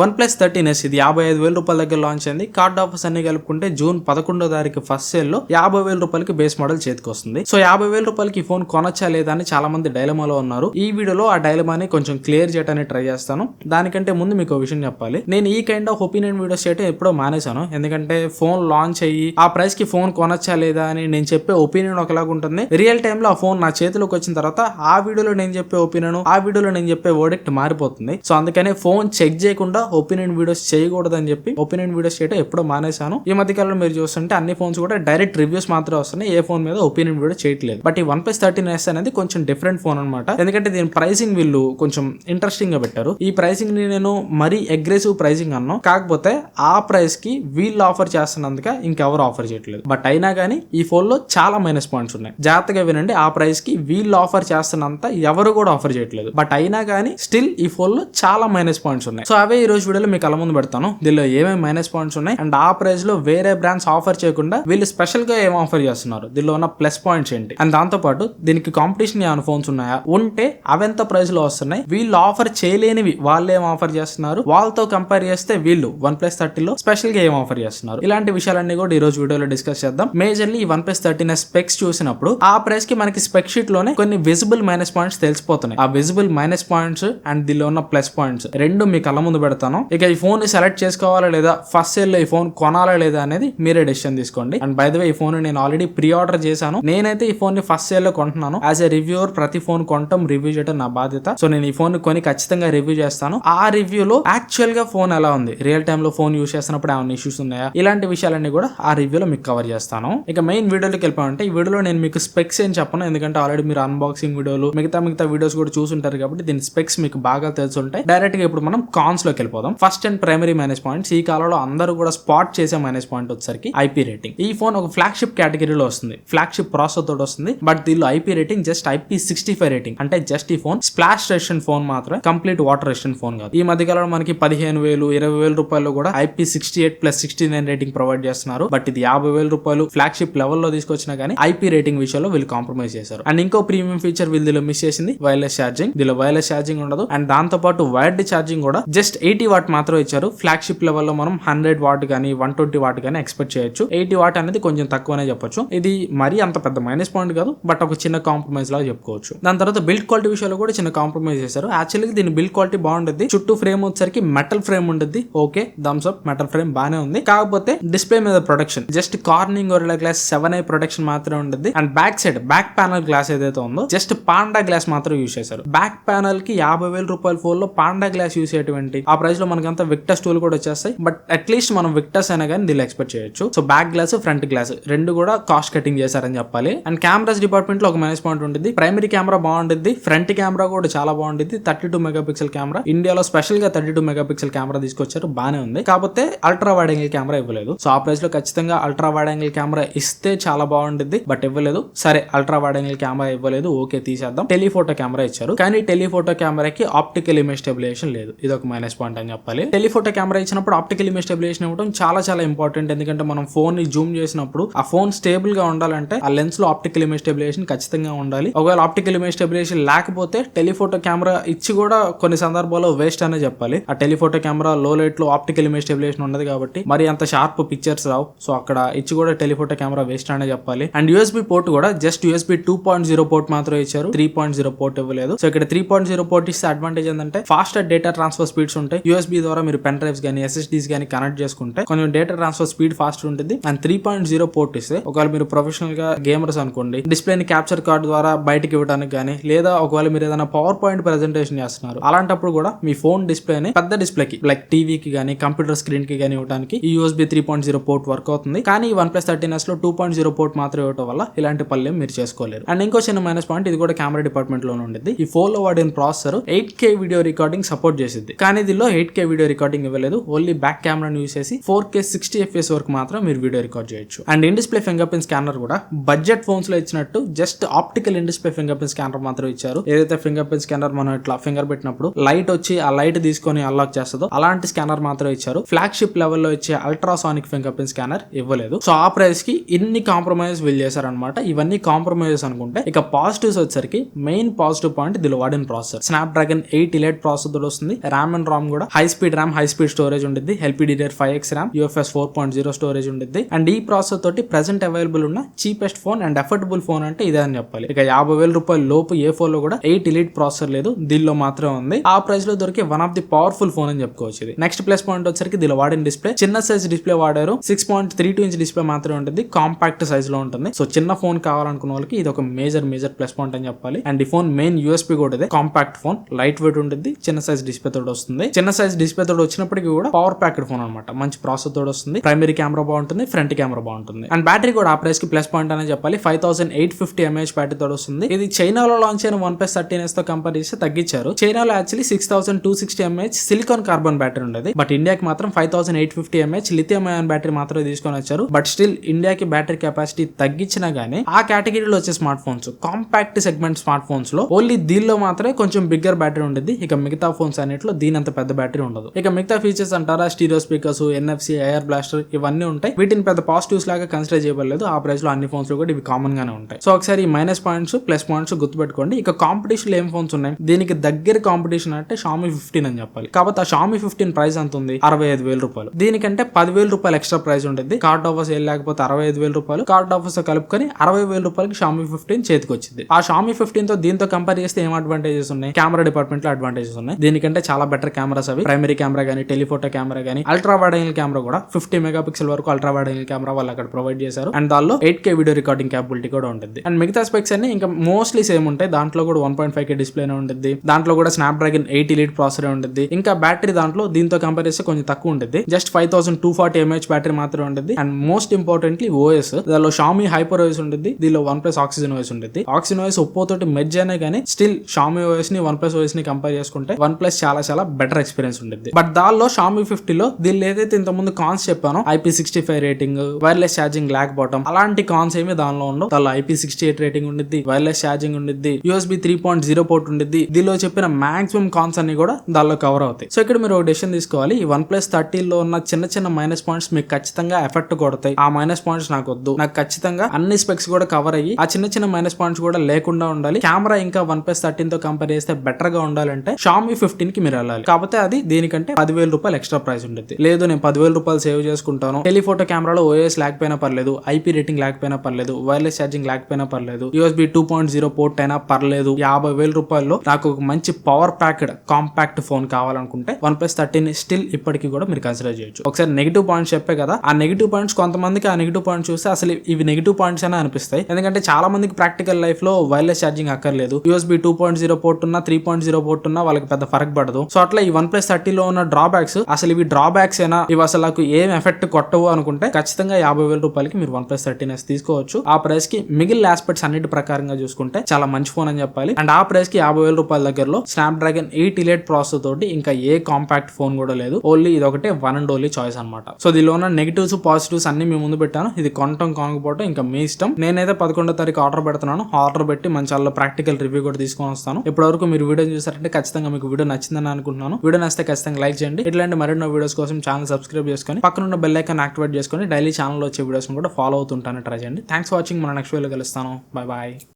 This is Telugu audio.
వన్ ప్లస్ థర్టీన్ ఎస్ ఇది యాభై ఐదు వేల రూపాయల దగ్గర లాంచ్ అయింది. కార్డ్ ఆఫర్స్ అన్ని కలుపుకుంటే జూన్ పదకొండో తారీఖు ఫస్ట్ సేల్లో యాభై వేల రూపాయలకి బేస్ మోడల్ చేతికి వస్తుంది. సో యాభై వేల రూపాయలకి ఫోన్ కొనొచ్చా లేదా అని చాలా మంది డైలమాలో ఉన్నారు. ఈ వీడియోలో ఆ డైలమాని కొంచెం క్లియర్ చేయడానికి ట్రై చేస్తాను. దానికంటే ముందు మీకు విషయం చెప్పాలి. నేను ఈ కైండ్ ఆఫ్ ఒపీనియన్ వీడియోస్ చేయటం ఎప్పుడో మానేశాను. ఎందుకంటే ఫోన్ లాంచ్ అయ్యి ఆ ప్రైస్కి ఫోన్ కొనొచ్చా లేదా అని నేను చెప్పే ఒపీనియన్ ఒకలాగా ఉంటుంది. రియల్ టైమ్లో ఆ ఫోన్ నా చేతిలోకి వచ్చిన తర్వాత ఆ వీడియోలో నేను చెప్పే ఒపీనియన్ ఆ వీడియోలో నేను చెప్పే వర్డెక్ట్ మారిపోతుంది. సో అందుకనే ఫోన్ చెక్ చేయకుండా ఒపీనియన్ వీడియోస్ చేయకూడదని చెప్పి ఒపీనియన్ వీడియోస్ చేయడం ఎప్పుడో మానేశాను. ఈ మధ్య కాలంలో మీరు చూస్తుంటే అన్ని ఫోన్స్ కూడా డైరెక్ట్ రివ్యూస్ మాత్రమే వస్తున్నాయి. ఏ ఫోన్ మీద ఒపీనియన్ వీడియో చేయట్లేదు. బట్ ఈ వన్ ప్లస్ థర్టీన్ ఎస్ అనేది కొంచెం డిఫరెంట్ ఫోన్ అనమాట ఎందుకంటే దీని ప్రైసింగ్ వీళ్ళు కొంచెం ఇంట్రెస్టింగ్గా పెట్టారు. ఈ ప్రైసింగ్ని నేను మరీ అగ్రెసివ్ ప్రైసింగ్ అన్నాను. కాకపోతే ఆ ప్రైస్కి వీళ్ళు ఆఫర్ చేస్తున్నందుక ఇంకెవరు ఆఫర్ చేయట్లేదు. బట్ అయినా కానీ ఈ ఫోన్లో చాలా మైనస్ పాయింట్స్ ఉన్నాయి. జాగ్రత్తగా వినండి ఆ ప్రైస్కి వీళ్ళు ఆఫర్ చేస్తున్నంత ఎవరు కూడా ఆఫర్ చేయట్లేదు. బట్ అయినా కానీ స్టిల్ ఈ ఫోన్లో చాలా మైనస్ పాయింట్స్ ఉన్నాయి. సో అవే ఈ రోజు వీడియోలో మీకు అలా ముందు పెడతాను. దీనిలో ఏమేమి మైనస్ పాయింట్స్ ఉన్నాయి? అండ్ ఆ ప్రైస్లో వేరే బ్రాండ్స్ ఆఫర్ చేయకుండా వీళ్ళు స్పెషల్గా ఏం ఆఫర్ చేస్తున్నారు? దీనిలో ఉన్న ప్లస్ పాయింట్స్ ఏంటి? అండ్ దాంతో పాటు దీనికి కాంపిటీషన్ ఏమైనా ఫోన్స్ ఉన్నాయా? ఉంటే అవెంత ప్రైస్లో వస్తున్నాయి? వీళ్ళు ఆఫర్ చేయలేనివి వాళ్ళు ఏం ఆఫర్ చేస్తున్నారు? వాళ్ళతో కంపేర్ చేస్తే వీళ్ళు వన్ ప్లస్ థర్టీలో స్పెషల్గా ఏం ఆఫర్ చేస్తున్నారు? ఇలాంటి విషయాలన్నీ కూడా ఈ రోజు వీడియోలో డిస్కస్ చేద్దాం. మేజర్లీ ఈ వన్ ప్లస్ థర్టీన్ స్పెక్స్ చూసినప్పుడు ఆ ప్రైస్కి మనకి స్పెక్ షీట్లోనే కొన్ని విజిబుల్ మైనస్ పాయింట్స్ తెలిసిపోతున్నాయి. ఆ విజిబుల్ మైనస్ పాయింట్స్ అండ్ దీనిలో ఉన్న ప్లస్ పాయింట్స్ రెండు మీ కళ్ళ ముందు పెడతాను. ఇక ఈ ఫోన్ని సెలెక్ట్ చేసుకోవాలా లేదా? ఫస్ట్ సేల్లో ఈ ఫోన్ కొనాలా లేదా అనేది మీరే డెసిషన్ తీసుకోండి. అండ్ బై ద వే ఈ ఫోన్ నేను ఆల్రెడీ ప్రీ ఆర్డర్ చేశాను. నేనైతే ఈ ఫోన్ని ఫస్ట్ సేల్లో కొంటున్నాను. యాజ్ ఎ రివ్యూవర్ ప్రతి ఫోన్ కొనటం రివ్యూ చేయడం నా బాధ్యత. సో నేను ఈ ఫోన్ని కొని ఖచ్చితంగా రివ్యూ చేస్తాను. ఆ రివ్యూలో యాక్చువల్గా ఫోన్ ఎలా ఉంది? రియల్ టైమ్లో ఫోన్ యూస్ చేస్తున్నప్పుడు ఏమైనా ఇష్యూస్ ఉన్నాయా? ఇలాంటి విషయాలన్నీ కూడా ఆ రివ్యూలో మీకు కవర్ చేస్తాను. ఇక మెయిన్ వీడియోలోకి వెళ్ళిపోయామంటే ఈ వీడియోలో నేను మీకు స్పెక్స్ ఏం చెప్పను. ఎందుకంటే ఆల్రెడీ మీరు అన్బాక్సింగ్ వీడియోలు మిగతా మిగతా వీడియోస్ కూడా చూసుంటారు కాబట్టి దీని స్పెక్స్ మీకు బాగా తెలుసుంటాయి డైరెక్ట్గా ఇప్పుడు మనం కాన్స్లోకి వెళ్ళిపోదాం first and primary minus points ఈ కాలంలో అందరూ కూడా స్పాట్ చేసే మైనస్ పాయింట్ వచ్చేసరికి ఐపీ రేటింగ్ ఈ ఫోన్ ఒక ఫ్లాగ్షిప్ కేటగిరీలో వస్తుంది. ఫ్లాగ్షిప్ ప్రాసెసర్ తోటి వస్తుంది. బట్ దీనిలో IP rating just IP sixty five rating అంటే జస్ట్ ఈ ఫోన్ స్ప్లాష్ రెసిస్టెంట్ ఫోన్ మాత్రమే. కంప్లీట్ వాటర్ రెసిస్టెంట్ ఫోన్ కాదు. ఈ మధ్య కాలంలో మనకి పదిహేను వేలు ఇరవై వేల రూపాయలు కూడా IP sixty eight plus sixty nine rating provide చేస్తున్నారు. బట్ ఇది యాభై వేల రూపాయలు ఫ్లాగ్షిప్ లెవెల్లో తీసుకొచ్చినా కానీ ఐపీ రేటింగ్ విషయంలో వీళ్ళు కాంప్రమైజ్ చేశారు. అండ్ ఇంకో ప్రీమియం ఫీచర్ వీళ్ళు మిస్ చేసింది వైర్లెస్ ఛార్జింగ్ దీనిలో వైర్లెస్ ఛార్జింగ్ ఉండదు. అండ్ దాంతో పాటు వైర్డ్ ఛార్జింగ్ కూడా జస్ట్ ఎయిటీ వాట్ మాత్రం ఇచ్చారు. ఫ్లాగ్షిప్ లెవెల్లో మనం హండ్రెడ్ వాట్ కానీ వన్ ట్వంటీ వాట్ కానీ ఎక్స్పెక్ట్ చేయొచ్చు. ఎయిటీ వాట్ అనేది కొంచెం తక్కువనే చెప్పొచ్చు. ఇది మరీ అంత పెద్ద మైనస్ పాయింట్ కాదు బట్ ఒక చిన్న కాంప్రమైజ్ లాగా చెప్పుకోవచ్చు. దాని తర్వాత బిల్డ్ క్వాలిటీ విషయంలో కూడా చిన్న కాంప్రమైజ్ చేశారు. యాక్చువల్లీ దీని బిల్డ్ క్వాలిటీ బాగుంటుంది చుట్టూ ఫ్రేమ్ వచ్చేసరికి మెటల్ ఫ్రేమ్ ఉంటుంది okay thumbs up metal frame బానే ఉంది. కాకపోతే డిస్ప్లే మీద production just Corning Gorilla glass seven i production మాత్రమే ఉంటుంది and back side back panel glass ఏదైతే ఉందో జస్ట్ పాండా గ్లాస్ మాత్రం యూస్ చేశారు. బ్యాక్ ప్యానల్కి యాభై వేల రూపాయల ఫోన్లో పాండా గ్లాస్ యూస్ చేయటువంటి ఆ ప్రైస్లో అంతా విక్టర్స్ టూల్ కూడా వచ్చేస్తాయి. బట్ అట్లీస్ట్ మనం విక్టర్స్ అయినా కానీ దీనిలో ఎక్స్పెక్ట్ చేయొచ్చు. So back glass front glass రెండు కూడా కాస్ట్ కటింగ్ చేశారని చెప్పాలి. అండ్ కెమెరాస్ డిపార్ట్మెంట్లో ఒక మైనస్ పాయింట్ ఉంటుంది. ప్రైమరీ కెమెరా బాగుంటుంది ఫ్రంట్ కెమెరా కూడా చాలా బాగుంటుంది thirty two megapixel camera ఇండియాలో స్పెషల్గా థర్టీ టూ మెగాపిక్సెల్ కెమెరా తీసుకొచ్చారు. బానే ఉంది. కాకపోతే అల్ట్రా వైడ్ యాంగిల్ కెమెరా ఇవ్వలేదు. సో ఆ ప్రైస్లో ఖచ్చితంగా అల్ట్రా వైడ్ యాంగిల్ కెమెరా ఇస్తే చాలా బాగుంటుంది బట్ ఇవ్వలేదు. సరే అల్ట్రా వైడ్ యాంగిల్ కెమెరా ఇవ్వలేదు. ఓకే తీసేద్దాం. టెలిఫోటో కెమెరా ఇచ్చారు. కానీ టెలిఫోటో కెమెరాకి ఆప్టికల్ ఇమేజ్ స్టెబిలేషన్ లేదు. ఇది ఒక మైనస్ పాయింట్ అని చెప్పాలి. టెలిఫోటో కెమెరా ఇచ్చినప్పుడు ఆప్టికల్ ఇమేజ్ స్టెబిలేషన్ ఇవ్వడం చాలా చాలా ఇంపార్టెంట్. ఎందుకంటే మనం ఫోన్ని జూమ్ చేసినప్పుడు ఆ ఫోన్ స్టేబుల్గా ఉండాలంటే ఆ లెన్స్లో ఆప్టికల్ ఇమేజ్ స్టెబిలేషన్ ఖచ్చితంగా ఉండాలి. ఒకవేళ ఆప్టికల్ ఇమేజ్ స్టెబిలేషన్ లేకపోతే టెలిఫోటో కెమెరా ఇచ్చి కూడా కొన్ని సందర్భాల్లో వేస్ట్ అనే చెప్పాలి. ఆ టెలిఫోటో కెమెరా లో లైట్లో ఆప్టికల్ ఇమేజ్ స్టెబిలేషన్ ఉండదు కాబట్టి మరి అంత షార్ప్ పిక్చర్స్ రావు. సో అక్కడ ఇచ్చి కూడా టెలిఫోటో కెమెరా వేస్ట్ అనే చెప్పాలి. అండ్ యూఎస్బీ పోర్ట్ కూడా just USB two point zero port మాత్రం ఇచ్చారు. త్రీ పాయింట్ జీరో పోర్ట్ ఇవ్వలేదు. సో ఇక్కడ త్రీ పాయింట్ జీరో పోర్ట్ ఇస్తే అడ్వాంటేజ్ ఏంటంటే ఫాస్ట్ డేటా ట్రాన్స్ఫర్ స్పీడ్స్ ఉంటాయి. యూఎస్బీ ద్వారా మీరు పెన్ డ్రైవ్స్ కానీ ఎస్ఎస్డీస్ కానీ కనెక్ట్ చేసుకుంటే కొంచెం డేటా ట్రాన్స్ఫర్ స్పీడ్ ఫాస్ట్ ఉంటుంది. And three point zero port ఇస్తే ఒకవేళ మీరు ప్రొఫెషనల్గా గేమర్స్ అనుకోండి డిస్ప్లేని క్యాప్చర్ కార్డ్ ద్వారా బయటకి ఇవ్వడానికి కానీ లేదా ఒకవేళ మీరు ఏదైనా పవర్ పాయింట్ ప్రెజెంటేషన్ చేస్తున్నారు అలాంటప్పుడు కూడా మీ ఫోన్ డిస్ప్లేని పెద్ద డిస్ప్లేకి లైక్ టీవీకి కానీ కంప్యూటర్ స్క్రీన్కి కానీ ఇవ్వడానికి ఈ USB three point zero port work అవుతుంది. కానీ ఈ వన్ ప్లస్ థర్టీన్ ఎస్లో టూ పాయింట్ జీరో పోర్ట్ మాత్రం ఇవ్వడం వల్ల ఇలాంటి పల్లెం మీరు చేసుకోలేరు. అండ్ ఇంకో చిన్న మైనస్ పాయింట్ ఇది కూడా కెమెరా డిపార్ట్మెంట్లోనే ఉండేది ఈ ఫోన్లో వాడిన processor eight K video recording support చేసింది కానీ దీనిలో ఎయిట్ కే వీడియో రికార్డింగ్ ఇవ్వలేదు. ఓన్లీ బ్యాక్ కెమెరాను యూస్ చేసి ఫోర్ కే సిక్స్టీ ఎఫ్ఎస్ వరకు మాత్రం మీరు వీడియో రికార్డ్ చేయొచ్చు. And in display fingerprint scanner కూడా బడ్జెట్ ఫోన్స్లో ఇచ్చినట్టు just optical in display fingerprint scanner మాత్రం ఇచ్చారు. ఏదైతే ఫింగర్ ప్రింట్ స్కానర్ మనం ఇట్లా ఫింగర్ పెట్టినప్పుడు లైట్ వచ్చి ఆ లైట్ తీసుకొని అన్లాక్ చేస్తుందో అలాంటి స్కానర్ మాత్రం ఇచ్చారు. ఫ్లాగ్షిప్ లెవెల్లో ఇచ్చే అల్ట్రాసానిక్ ఫింగర్ ప్రింట్ స్కానర్ ఇవ్వలేదు. సో ఆ ప్రైస్కి ఇన్ని కాంప్రమైజ్ వీల్ చేశారనమాట ఇవన్నీ కాంప్రమైజెస్ అనుకుంటే ఇక పాజిటివ్స్ వచ్చేసరికి మెయిన్ పాజిటివ్ పాయింట్ దీనిలో వాడిన processor Snapdragon eight elite processor వస్తుంది. ర్యామ్ అండ్ రామ్ కూడా high speed RAM high speed storage ఉంటుంది LPDDR five X RAM UFS four point zero storage ఉంటుంది అండ్ ఈ ప్రాసెసర్ తోటి ప్రెసెంట్ అవైలబుల్ ఉన్న cheapest phone and affordable phone అంటే ఇదే అని చెప్పాలి. ఇక యాభై వేల రూపాయల లోపు ఏ ఫోన్లో కూడా ఎయిట్ ఎలిట్ ప్రాసెసర్ లేదు. దీనిలో మాత్రమే ఉంది. ఆ ప్రైస్లో దొరికే one of the powerful phone అని చెప్పుకోవచ్చు ఇది. నెక్స్ట్ ప్లస్ పాయింట్ వచ్చరికి దీనిలో వాడిన డిస్ప్లే చిన్న సైజ్ డిస్ప్లే వాడారు. Six point three two inch display మాత్రమే ఉంటుంది కాంపాక్ట్ సైజ్లో ఉంటుంది. సో చిన్న ఫోన్ కావాలనుకున్న వాళ్ళకి ఇది ఒక మేజర్ మేజర్ ప్లస్ పాయింట్ అని చెప్పాలి. అండ్ ఈ ఫోన్ మెయిన్ యూఎస్పీ కూడా ಇದೆ కాంపాక్ట్ ఫోన్ లైట్ వెయిట్ ఉంటుంది చిన్న సైజ్ డిస్ప్లే తోటి వస్తుంది. చిన్న సైజ్ డిస్ప్లే తోడు వచ్చినప్పటికీ కూడా పవర్ ప్యాక్డ్ ఫోన్ అనమాట మంచి ప్రాసెస్ తోడు వస్తుంది. ప్రైమరీ కెమెరా బాగుంటుంది ఫ్రంట్ కెమెరా బాగుంటుంది. అండ్ బ్యాటరీ కూడా ఆ ప్రైస్కి ప్లస్ పాయింట్ అనే చెప్పాలి. Five thousand eight fifty mAh battery తోడు వస్తుంది. ఇది చైనాలో లాంచ్ అయిన వన్ ప్లస్ థర్టీన్ ఎస్తో కంపేర్ చేస్తే తగ్గించారు. చైనాలో actually six thousand two sixty mAh silicon carbon battery ఉండేది. బట్ ఇండియాకి మాత్రం five thousand eight fifty mAh lithium ion battery మాత్రమే తీసుకొని వచ్చారు. బట్ స్టిల్ ఇండియాకి బ్యాటరీ కెపాసిటీ తగ్గించినా గానీ ఆ కేటగిరీలో వచ్చే smart phones compact segment smart ఫోన్స్లో ఓన్లీ దీనిలో మాత్రమే కొంచెం బిగ్గర్ బ్యాటరీ ఉండేది. ఇక మిగతా ఫోన్స్ అన్నిట్లో దీని అంత పెద్ద బ్యాటరీ ఉండదు. ఇక మిగతా ఫీచర్స్ అంటారా? Stereo speakers NFC air blaster ఇవన్నీ ఉంటాయి. వీటిని పెద్ద పాజిటివ్స్ లాగా కన్సిడర్ చేయబడలేదు. ఆ ప్రైస్లో అన్ని ఫోన్స్లో కూడా ఇవి కామన్ గానే ఉంటాయి. సో ఒకసారి మైనస్ పాయింట్స్ ప్లస్ పాయింట్స్ గుర్తుపెట్టుకోండి. ఇక కాంపిటీషన్ ఏం ఫోన్స్ ఉన్నాయి? దీనికి దగ్గర కాంపిటీషన్ అంటే షామీ ఫిఫ్టీన్ అని చెప్పాలి. కాబట్టి ఆ షామీ ఫిఫ్టీన్ ప్రైస్ ఎంత ఉంది? అరవై ఐదు వేల రూపాయలు. దీనికంటే పదివేల రూపాయలు ఎక్స్ట్రా ప్రైస్ ఉంటుంది. కార్డ్ ఆఫర్స్ ఏం లేకపోతే అరవై ఐదు వేల రూపాయలు. కార్డ్ ఆఫర్స్ కలుపుకొని అరవై వేల రూపాయలకి షామీ ఫిఫ్టీన్ చేతికి వచ్చింది ఆ షామీ ఫిఫ్టీన్తో దీంతో కంపేర్ చేస్తే ఏం అడ్వాంటేజెస్ ఉన్నాయి? కెమెరా డిపార్ట్మెంట్లో అడ్వాంటేజెస్ ఉన్నాయి. దీనికంటే చాలా బెటర్ కెమెరాస్ అవి. ప్రైమరీ కెమెరా కానీ టెలిఫోటో కెమెరా కానీ అల్ట్రా వైడ్ యాంగిల్ కెమెరా కూడా ఫిఫ్టీ మెగా పిక్సెల్ వరకు అల్ట్రా వైడ్ యాంగిల్ కెమెరా వాళ్ళు అక్కడ ప్రొవైడ్ చేశారు. అండ్ దానిలో eight K video recording capability కూడా ఉంటుంది అండ్ మిగతా స్పెక్స్ అన్ని ఇంకా మోస్ట్లీ సేమ్ ఉంటాయి. దాంట్లో కూడా వన్ పాయింట్ ఫైవ్ కే డిస్ప్లేనే ఉంటుంది దాంట్లో కూడా Snapdragon eight elite processor ఉంటుంది ఇంకా బ్యాటరీ దాంట్లో దీంతో కంపేర్ చేస్తే కొంచెం తక్కువ ఉంటుంది just five thousand two forty mAh battery మాత్రమే ఉంటుంది అండ్ మోస్ట్ ఇంపార్టెంట్లీ ఓఎస్ దానిలో షామీ హైపర్ ఓఎస్ ఉంటుంది దీనిలో వన్ ప్లస్ ఆక్సిజన్ ఓఎస్ ఉంటుంది ఆక్సిజన్ ఓఎస్ ఒప్పో తోటి మెర్జ్ అయినా కానీ స్టిల్ షామీ ఓఎస్ని వన్ ప్లస్ ఓఎస్ని కంపేర్ చేసుకుంటే వన్ ప్లస్ చాలా చాలా బెటర్ ఎక్స్పీరియన్స్ ఉంటుంది బట్ దానిలో షామీ ఫిఫ్టీలో దీనిలో ఏదైతే ఇంతకుముందు ముందు కాన్స్ చెప్పానో IP sixty five rating wireless charging lock bottom అలాంటి కాన్స్ ఏమి దానిలో ఉండవు. దానిలో ఐపీ సిక్స్టీ ఎయిట్ రేటింగ్ ఉండిద్ది వైర్లెస్ ఛార్జింగ్ ఉండిద్ది USB three point zero port ఉండిద్ది. దీనిలో చెప్పిన మాక్సిమం కాన్స్ అన్ని కూడా దానిలో కవర్ అవుతాయి. సో ఇక్కడ మీరు ఒక డెసిషన్ తీసుకోవాలి. ఈ వన్ ప్లస్ థర్టీలో ఉన్న చిన్న చిన్న మైనస్ పాయింట్స్ మీకు ఖచ్చితంగా ఎఫెక్ట్ కొడతాయి. ఆ మైనస్ పాయింట్స్ నాకు వద్దు. నాకు ఖచ్చితంగా అన్ని స్పెక్స్ కూడా కవర్ అయ్యి ఆ చిన్న చిన్న మైనస్ పాయింట్స్ కూడా లేకుండా ఉండాలి. కెమెరా ఇంకా వన్ ప్లస్ థర్టీన్తో కంపేర్ చేస్తే బెటర్గా ఉండాలంటే షామి ఫిఫ్టీన్కి మీరు వెళ్ళాలి. కాకపోతే అది దీనికంటే పదివేల రూపాయలు ఎక్స్ట్రా ప్రైస్ ఉంటుంది లేదు నేను పదివేల రూపాయలు సేవ్ చేసుకుంటాను. టెలిఫోటో కెమెరాలో ఓఎస్ లేకపోయినా పర్లేదు ఐపీ రేటింగ్ లేకపోయినా పర్లేదు వైర్లెస్ ఛార్జింగ్ లేకపోయినా పర్లేదు USB two point zero port అయినా పర్లేదు. యాభై వేల రూపాయల్లో నాకు ఒక మంచి పవర్ ప్యాక్డ్ కాంపాక్ట్ ఫోన్ కావాలనుకుంటే వన్ ప్లస్ థర్టీన్ స్టిల్ ఇప్పటికీ కూడా మీరు కన్సిడర్ చేయొచ్చు. ఒకసారి నెగిటివ్ పాయింట్స్ చెప్పే కదా ఆ నెగిటివ్ పాయింట్స్ కొంతమందికి ఆ నెగిటివ్ పాయింట్స్ చూస్తే అసలు ఇవి నెగిటివ్ పాయింట్స్ అనే అనిపిస్తాయి. ఎందుకంటే చాలా మందికి ప్రాక్టికల్ లైఫ్లో వైర్లెస్ ఛార్జింగ్ అక్కర్లేదు. USB two point zero port ఉన్నా త్రీ పాయింట్ జీరో పోర్ట్ ఉన్నా వాళ్ళకి పెద్ద ఫరక్ పడదు. సో అట్లా ఈ వన్ ప్లస్ థర్టీలో ఉన్న డ్రాబ్యాక్స్ అసలు ఇవి డ్రాబ్యాక్స్ అయినా ఇవి అసలు నాకు ఏం ఎఫెక్ట్ కొట్టవు అనుకుంటే ఖచ్చితంగా యాభై వేల రూపాయలకి మీరు వన్ ప్లస్ థర్టీన్ ఎస్ తీసుకోవచ్చు. ఆ ప్రైస్కి మిగిలిన ఆస్పెక్ట్స్ అన్నిటి ప్రకారంగా చూసుకుంటే చాలా మంచి ఫోన్ అని చెప్పాలి. అండ్ ఆ ప్రైస్కి యాభై వేల రూపాయల దగ్గరలో Snapdragon eight elite processor తోటి ఇంకా ఏ కాంపాక్ట్ ఫోన్ కూడా లేదు. ఓన్లీ ఇది ఒకటే వన్ అండ్ ఓన్లీ చాయిస్ అనమాట సో దీనిలో ఉన్న నెగిటివ్స్ పాజిటివ్స్ అన్ని మీ ముందు పెట్టాను. ఇది కొనటం కొనకపోవటం ఇంకా మీ ఇష్టం. నేనైతే పదకొండో తారీఖు ఆర్డర్ పెడుతున్నాను. ఆర్డర్ పెట్టి మంచి ప్రాక్టికల్ రివ్యూ కూడా తీసుకొని వస్తాను. ఇప్పటివరకు మీరు వీడియో చూసారంటే ఖచ్చితంగా మీకు వీడియో నచ్చిందని అనుకుంటున్నాను. వీడియో నచ్చితే ఖచ్చితంగా లైక్ చేయండి. ఇట్లాంటి మరెన్నో వీడియోస్ కోసం ఛానల్ సబ్స్క్రైబ్ చేసుకొని పక్కన ఉన్న బెల్ ఐకాన్ యాక్టివేట్ చేసుకొని డైలీ ఛానల్ వచ్చే వీడియోస్ కూడా ఫాలో అవుతుంటాను. ట్రై చేయండి. థ్యాంక్స్ ఫర్ వాచింగ్ మన నెక్స్ట్ వీడియో కలుస్తాను. Bye bye